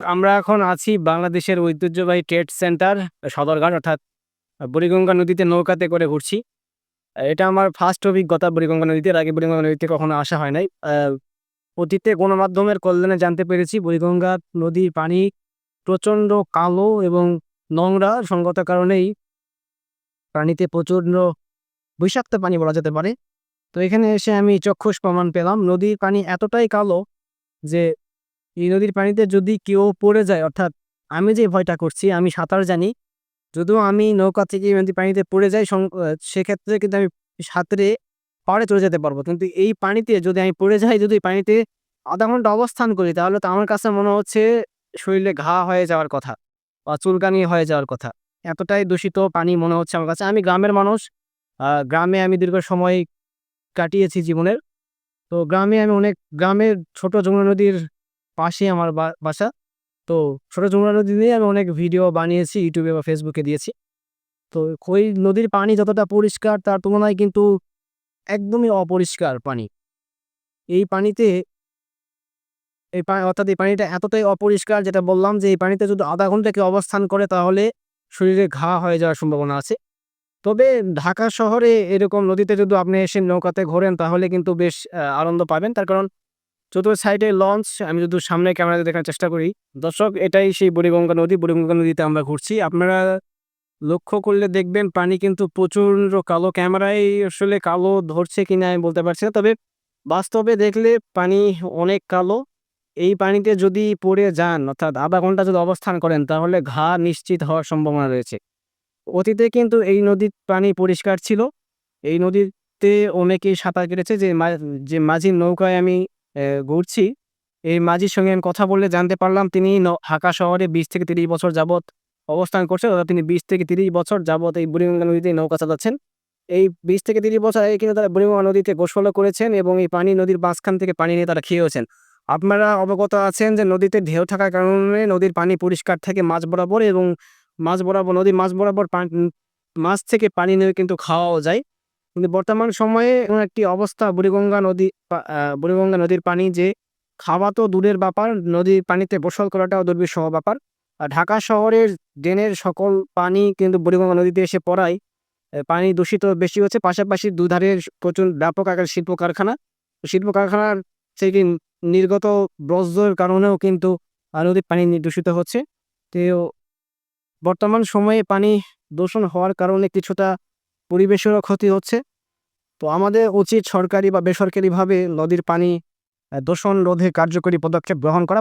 আমরা এখন আছি বাংলাদেশের ঐতিহ্যবাহী ট্রেড সেন্টার, সদরঘাট, অর্থাৎ বুড়িগঙ্গা নদীতে নৌকাতে করে ঘুরছি। এটা আমার ফার্স্ট অভিজ্ঞতা বুড়িগঙ্গা নদীতে আগে বুড়িগঙ্গা নদীতে কখনো আসা হয় নাই। অতীতে গণমাধ্যমের কল্যাণে জানতে পেরেছি, বুড়িগঙ্গা নদীর পানি প্রচণ্ড কালো এবং নোংরা। সঙ্গত কারণেই পানিতে প্রচণ্ড বিষাক্ত পানি বলা যেতে পারে। তো এখানে এসে আমি চক্ষুষ প্রমাণ পেলাম। নদীর পানি এতটাই কালো যে এই নদীর পানিতে যদি কেউ পড়ে যায়, অর্থাৎ আমি যে ভয়টা করছি, আমি সাঁতার জানি, যদিও আমি নৌকা থেকে এই নদীর পানিতে পড়ে যাই সেক্ষেত্রে কিন্তু আমি সাঁতরে পাড়ে চলে যেতে পারব। কিন্তু এই পানিতে যদি আমি পড়ে যাই, যদি পানিতে আধা ঘণ্টা অবস্থান করি, তাহলে তো আমার কাছে মনে হচ্ছে শরীরে ঘা হয়ে যাওয়ার কথা বা চুলকানি হয়ে যাওয়ার কথা। এতটাই দূষিত পানি মনে হচ্ছে আমার কাছে। আমি গ্রামের মানুষ গ্রামে আমি দীর্ঘ সময় কাটিয়েছি জীবনের। তো গ্রামে আমি অনেক, গ্রামের ছোট যমুনা নদীর পাশে আমার বাসা। তো ছোট যমুনা নদী নিয়ে আমি অনেক ভিডিও বানিয়েছি, ইউটিউবে বা ফেসবুকে দিয়েছি। তো ওই নদীর পানি যতটা পরিষ্কার তার তুলনায় কিন্তু একদমই অপরিষ্কার পানি। এই পানিতে, এই পানি অর্থাৎ এই পানিটা এতটাই অপরিষ্কার যেটা বললাম যে এই পানিতে যদি আধা ঘণ্টা কেউ অবস্থান করে তাহলে শরীরে ঘা হয়ে যাওয়ার সম্ভাবনা আছে। তবে ঢাকা শহরে এরকম নদীতে যদি আপনি এসে নৌকাতে ঘোরেন তাহলে কিন্তু বেশ আনন্দ পাবেন। তার কারণ চতুর্থ সাইডে লঞ্চ আমি যদি সামনে ক্যামেরাতে দেখার চেষ্টা করি। দর্শক, এটাই সেই বুড়িগঙ্গা নদী। বুড়িগঙ্গা নদীতে আমরা ঘুরছি। আপনারা লক্ষ্য করলে দেখবেন পানি কিন্তু প্রচুর কালো। ক্যামেরায় আসলে কালো ধরছে কিনা আমি বলতে পারছি না। তবে বাস্তবে দেখলে পানি অনেক কালো। এই পানিতে যদি পড়ে যান, অর্থাৎ আধা ঘণ্টা যদি অবস্থান করেন, তাহলে ঘা নিশ্চিত হওয়ার সম্ভাবনা রয়েছে। অতীতে কিন্তু এই নদীর পানি পরিষ্কার ছিল। এই নদীতে অনেকেই সাঁতার কেটেছে। যে যে মাঝির নৌকায় আমি ঘুরছি। এই মাঝির সঙ্গে আমি কথা বললে জানতে পারলাম তিনি ঢাকা শহরে বিশ থেকে তিরিশ বছর যাবত অবস্থান করছেন অর্থাৎ তিনি বিশ থেকে তিরিশ বছর যাবত এই বুড়িগঙ্গা নদীতে নৌকা চালাচ্ছেন। এই বিশ থেকে তিরিশ বছর আগে কিন্তু তারা বুড়িগঙ্গা নদীতে গোসলও করেছেন এবং এই পানি নদীর মাঝখান থেকে পানি নিয়ে তারা খেয়েওছেন আপনারা অবগত আছেন যে নদীতে ঢেউ থাকার কারণে নদীর পানি পরিষ্কার থাকে মাঝ বরাবর এবং মাঝ বরাবর, নদীর মাঝ বরাবর মাছ থেকে পানি নিয়ে কিন্তু খাওয়াও যায়। কিন্তু বর্তমান সময়ে এমন একটি অবস্থা, বুড়িগঙ্গা নদী বুড়িগঙ্গা নদীর পানি যে খাওয়া তো দূরের ব্যাপার, নদীর পানিতে গোসল করাটাও দুর্বিষহ ব্যাপার। আর ঢাকা শহরের ড্রেনের সকল পানি কিন্তু বুড়িগঙ্গা নদীতে এসে পড়ায়। পানি দূষিত বেশি হচ্ছে, পাশাপাশি দুধারের প্রচুর ব্যাপক আকার শিল্প কারখানা শিল্প কারখানার থেকে নির্গত বজ্রের কারণেও কিন্তু নদীর পানি দূষিত হচ্ছে। তো বর্তমান সময়ে পানি দূষণ হওয়ার কারণে কিছুটা পরিবেশেরও ক্ষতি হচ্ছে। তো আমাদের উচিত সরকারি বা বেসরকারিভাবে নদীর পানি দূষণ রোধে কার্যকরী পদক্ষেপ গ্রহণ করা।